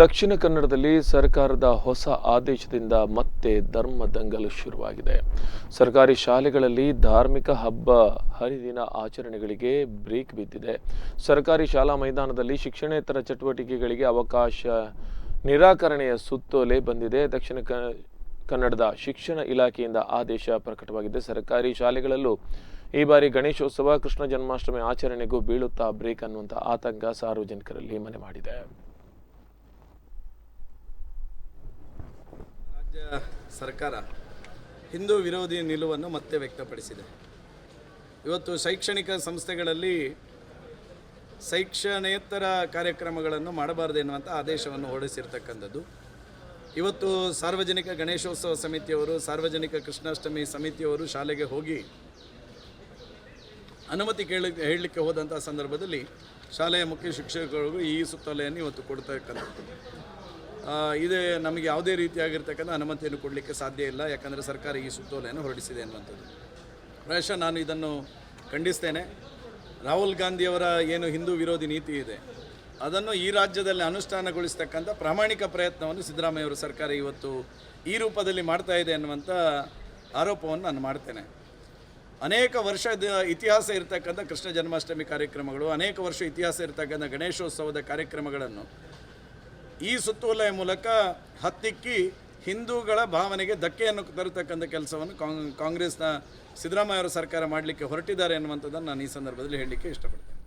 ದಕ್ಷಿಣ ಕನ್ನಡದಲ್ಲಿ ಸರ್ಕಾರದ ಹೊಸ ಆದೇಶದಿಂದ ಮತ್ತೆ ಧರ್ಮ ದಂಗಲು ಶುರುವಾಗಿದೆ. ಸರ್ಕಾರಿ ಶಾಲೆಗಳಲ್ಲಿ ಧಾರ್ಮಿಕ ಹಬ್ಬ, ಹರಿದಿನ ಆಚರಣೆಗಳಿಗೆ ಬ್ರೇಕ್ ಬಿದ್ದಿದೆ. ಸರ್ಕಾರಿ ಶಾಲಾ ಮೈದಾನದಲ್ಲಿ ಶಿಕ್ಷಣೇತರ ಚಟುವಟಿಕೆಗಳಿಗೆ ಅವಕಾಶ, ನಿರಾಕರಣೆಯ ಸುತ್ತೋಲೆ ಬಂದಿದೆ. ದಕ್ಷಿಣ ಕನ್ನಡದ ಶಿಕ್ಷಣ ಇಲಾಖೆಯಿಂದ ಆದೇಶ ಪ್ರಕಟವಾಗಿದೆ. ಸರ್ಕಾರಿ ಶಾಲೆಗಳಲ್ಲೂ ಈ ಬಾರಿ ಗಣೇಶೋತ್ಸವ, ಕೃಷ್ಣ ಜನ್ಮಾಷ್ಟಮಿ ಆಚರಣೆಗೂ ಬೀಳುತ್ತಾ ಬ್ರೇಕ್ ಅನ್ನುವಂಥ ಆತಂಕ ಸಾರ್ವಜನಿಕರಲ್ಲಿ ಮನೆ ಮಾಡಿದೆ. ಸರ್ಕಾರ ಹಿಂದೂ ವಿರೋಧಿ ನಿಲುವನ್ನು ಮತ್ತೆ ವ್ಯಕ್ತಪಡಿಸಿದೆ. ಇವತ್ತು ಶೈಕ್ಷಣಿಕ ಸಂಸ್ಥೆಗಳಲ್ಲಿ ಶೈಕ್ಷಣೇತರ ಕಾರ್ಯಕ್ರಮಗಳನ್ನು ಮಾಡಬಾರದು ಎನ್ನುವಂಥ ಆದೇಶವನ್ನು ಹೊರಡಿಸಿರ್ತಕ್ಕಂಥದ್ದು. ಇವತ್ತು ಸಾರ್ವಜನಿಕ ಗಣೇಶೋತ್ಸವ ಸಮಿತಿಯವರು, ಸಾರ್ವಜನಿಕ ಕೃಷ್ಣಾಷ್ಟಮಿ ಸಮಿತಿಯವರು ಶಾಲೆಗೆ ಹೋಗಿ ಅನುಮತಿ ಕೇಳಿ, ಹೇಳಲಿಕ್ಕೆ ಹೋದಂಥ ಸಂದರ್ಭದಲ್ಲಿ ಶಾಲೆಯ ಮುಖ್ಯ ಶಿಕ್ಷಕರಿಗೂ ಈ ಸುತ್ತಲೆಯನ್ನು ಇವತ್ತು ಕೊಡ್ತಕ್ಕಂಥದ್ದು. ಇದು ನಮಗೆ ಯಾವುದೇ ರೀತಿಯಾಗಿರ್ತಕ್ಕಂಥ ಅನುಮತಿಯನ್ನು ಕೊಡಲಿಕ್ಕೆ ಸಾಧ್ಯ ಇಲ್ಲ, ಯಾಕಂದರೆ ಸರ್ಕಾರ ಈ ಸುತ್ತೋಲೆಯನ್ನು ಹೊರಡಿಸಿದೆ ಅನ್ನುವಂಥದ್ದು. ಪ್ರಾಯಶಃ ನಾನು ಇದನ್ನು ಖಂಡಿಸ್ತೇನೆ. ರಾಹುಲ್ ಗಾಂಧಿಯವರ ಏನು ಹಿಂದೂ ವಿರೋಧಿ ನೀತಿ ಇದೆ, ಅದನ್ನು ಈ ರಾಜ್ಯದಲ್ಲಿ ಅನುಷ್ಠಾನಗೊಳಿಸ್ತಕ್ಕಂಥ ಪ್ರಾಮಾಣಿಕ ಪ್ರಯತ್ನವನ್ನು ಸಿದ್ದರಾಮಯ್ಯವರ ಸರ್ಕಾರ ಇವತ್ತು ಈ ರೂಪದಲ್ಲಿ ಮಾಡ್ತಾ ಇದೆ ಅನ್ನುವಂಥ ಆರೋಪವನ್ನು ನಾನು ಮಾಡ್ತೇನೆ. ಅನೇಕ ವರ್ಷದ ಇತಿಹಾಸ ಇರತಕ್ಕಂಥ ಕೃಷ್ಣ ಜನ್ಮಾಷ್ಟಮಿ ಕಾರ್ಯಕ್ರಮಗಳು, ಅನೇಕ ವರ್ಷ ಇತಿಹಾಸ ಇರತಕ್ಕಂಥ ಗಣೇಶೋತ್ಸವದ ಕಾರ್ಯಕ್ರಮಗಳನ್ನು ಈ ಸುತ್ತೋಲೆಯ ಮೂಲಕ ಹತ್ತಿಕ್ಕಿ ಹಿಂದೂಗಳ ಭಾವನೆಗೆ ಧಕ್ಕೆಯನ್ನು ತರತಕ್ಕಂಥ ಕೆಲಸವನ್ನು ಕಾಂಗ್, ಕಾಂಗ್ರೆಸ್ನ ಸಿದ್ದರಾಮಯ್ಯ ಅವರ ಸರ್ಕಾರ ಮಾಡಲಿಕ್ಕೆ ಹೊರಟಿದ್ದಾರೆ ಅನ್ನುವಂಥದ್ದನ್ನು ನಾನು ಈ ಸಂದರ್ಭದಲ್ಲಿ ಹೇಳಲಿಕ್ಕೆ ಇಷ್ಟಪಡ್ತೇನೆ.